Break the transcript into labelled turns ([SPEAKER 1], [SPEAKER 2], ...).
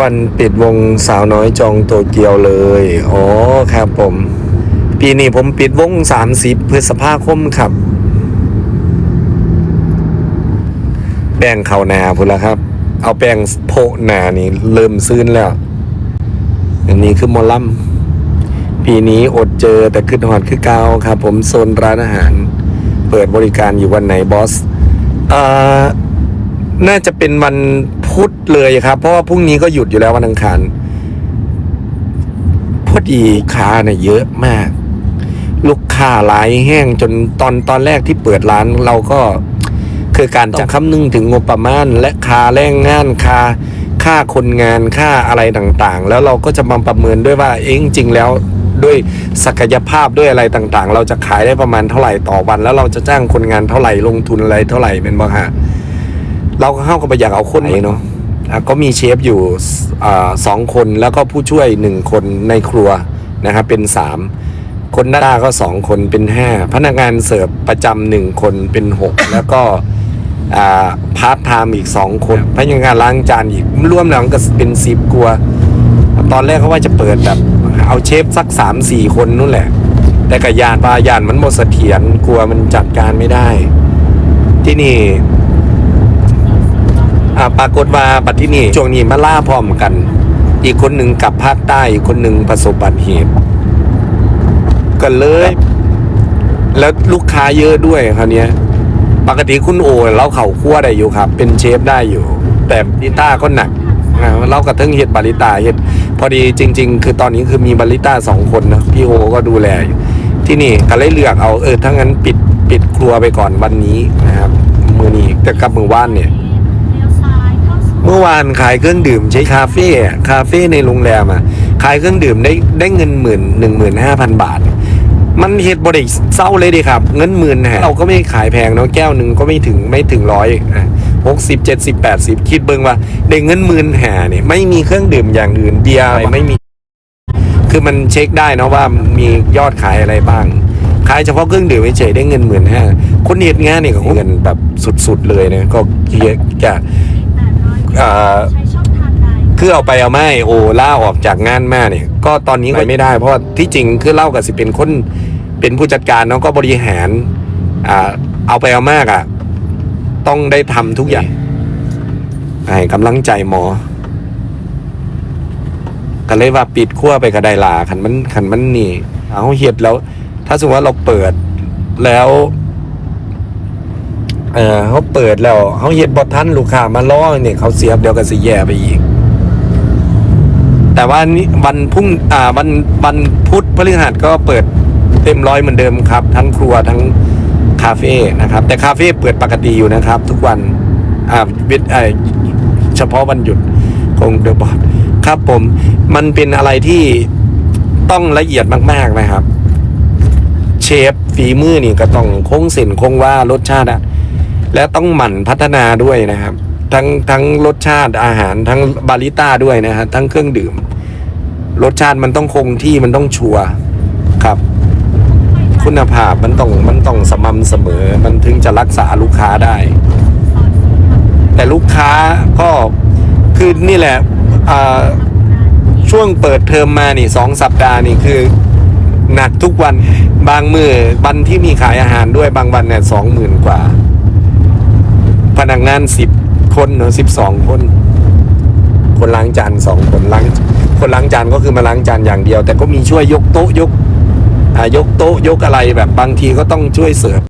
[SPEAKER 1] วันปิดวงสาวน้อยจองโตเกียวเลย อ๋อครับผม ปีนี้ผมปิดวง30พฤษภาคมครับ แป้งเข่าหนาพุ่นละครับ เอาแป้งโพหนานี่เริ่มซื้นแล้ว อันนี้คือมอลัมปีนี้อดเจอแต่ขึ้นหอดคือเกาครับ ผมโซนร้านอาหาร เปิดบริการอยู่วันไหนบอส อ่อน่าจะเป็นวัน พุธเลยครับ เพราะว่าพรุ่งนี้ก็หยุดอยู่แล้ววันอังคารพอดีค้าเนี่ยเยอะมาก ลูกค้าหลายแห้งจนตอนตอนแรกที่เปิดร้านเราก็คือการจะคำนึงถึงงบประมาณ และค่าแรงงานค่าค่าคนงานค่าอะไรต่างๆ แล้วเราก็จะมาประเมินด้วยว่าเองจริงแล้วด้วยศักยภาพด้วยอะไรต่างๆ เราจะขายได้ประมาณเท่าไหร่ต่อวัน แล้วเราจะจ้างคนงานเท่าไหร่ลงทุนอะไรเท่าไหร่เป็นบ้างฮะ เราก็เข้ากับไปอยากเอาคนไหนเนาะอะก็มีเชฟอยู่อาสองคนแล้วก็ผู้ช่วยหนึ่งคนในครัวนะครับเป็นสามคนหน้าตาก็สองคนเป็นห้าพนักงานเสิร์ฟประจำหนึ่งคนเป็นหกแล้วก็อ่าพาร์ทไทม์อีกสองคนพนักงานล้างจานอีกรวมแล้วก็เป็นสิบกว่าตอนแรกเขาว่าจะเปิดแบบเอาเชฟสักสามสี่คนนู่นแหละ แต่กับยานปลายานมันหมดเสถียรกลัวมันจัดการไม่ได้ ที่นี่ อ่าปรากฏว่าบัดที่นี่ช่วงนี้มาล่าพร้อมกัน อีกคนหนึ่งกลับภาคใต้อีกคนหนึ่งประสบอุบัติเหตุก็เลย แล้วลูกค้าเยอะด้วยคราวเนี้ยปกติคุณโอเราเข่าคั่วได้อยู่ครับ เป็นเชฟได้อยู่ แต่ดิต้าก็หนักอ่าเรากระทั่งเห็ดบาริต้าเห็ดพอดีจริง ๆ คือตอนนี้คือมีบาริต้าสองคนนะพี่โอก็ดูแลอยู่ที่นี่ก็เลยเลือกเอาเออถ้างั้นปิดปิดครัวไปก่อนวันนี้นะครับมือนี้แต่กับมือว่านเนี่ย เมื่อวานขายเครื่องดื่มใช้คาเฟ่อะคาเฟ่ในโรงแรมอะขายเครื่องดื่มได้ได้เงินหมื่นหนึ่งหมื่นห้าพันบาท มันเหตุบริเศร้าเลยดิครับ เงินหมื่นฮะเราก็ไม่ขายแพงเนาะแก้วหนึ่งก็ไม่ถึงไม่ถึงร้อยหกสิบเจ็ดสิบแปดสิบคิดเบิ่งว่าได้เงินหมื่นแห่เนี่ยไม่มีเครื่องดื่มอย่างอื่นเบียร์อะไรไม่มี คือมันเช็คได้นะว่ามียอดขายอะไรบ้างขายเฉพาะเครื่องดื่มเฉยๆได้เงินหมื่นห้าคนเหตุงานเนี่ยก็เงินแบบสุดๆเลยนะก็เยอะจะเอ่อ คือเอาไปเอาไม่โอล่าออกจากงานมาเนี่ย ก็ตอนนี้ไปไม่ได้ เพราะว่าที่จริงคือเล่ากับสิเป็นคนเป็นผู้จัดการเนาะก็บริหาร อ่า เอาไปเอามากอะ ต้องได้ทำทุกอย่างให้กำลังใจหมอ ก็เลยว่าปิดขั้วไปกระไดลาขันมันขันมันนี่ เอาเห็ดแล้ว ถ้าสมมติว่าเราเปิดแล้ว เออเขาเปิดแล้วเขาเห็ดบอทันลูกค้ามาล้อเนี่ยเขาเสียบเดียวกับสิแย่ไปอีก แต่ว่านี่วันพุ่งอ่าวันวันพุธพฤหัสก็เปิดเต็มร้อยเหมือนเดิมครับ ทั้งครัวทั้งคาเฟ่นะครับ แต่คาเฟ่เปิดปกติอยู่นะครับ ทุกวันอ่าวิทเอ่อเฉพาะวันหยุดคงเดอะบอดครับผม มันเป็นอะไรที่ต้องละเอียดมาก ๆนะครับ เชฟฝีมือนี่ก็ต้องคงเส้นคงว่ารสชาติอะ และต้องหมั่นพัฒนาด้วยนะครับ ทั้งทั้งรสชาติอาหารทั้งบาริต้าด้วยนะฮะทั้งเครื่องดื่ม รสชาติมันต้องคงที่มันต้องชัวครับ คุณภาพมันต้องมันต้องสม่ำเสมอ มันถึงจะรักษาลูกค้าได้ แต่ลูกค้าก็คือนี่แหละช่วงเปิดเทอมมานี่สองสัปดาห์นี่คือหนักทุกวันบางมือวันที่มีขายอาหารด้วยบางวันเนี่ยสองหมื่นกว่า พนักงานสิบคนเนอะสิบสองคน คนล้างจานสองคนล้าง คนล้างจานก็คือมาล้างจานอย่างเดียว แต่ก็มีช่วยยกโต๊ะยกอ่ายกโต๊ะยกอะไรแบบบางทีก็ต้องช่วยเสิร์ฟ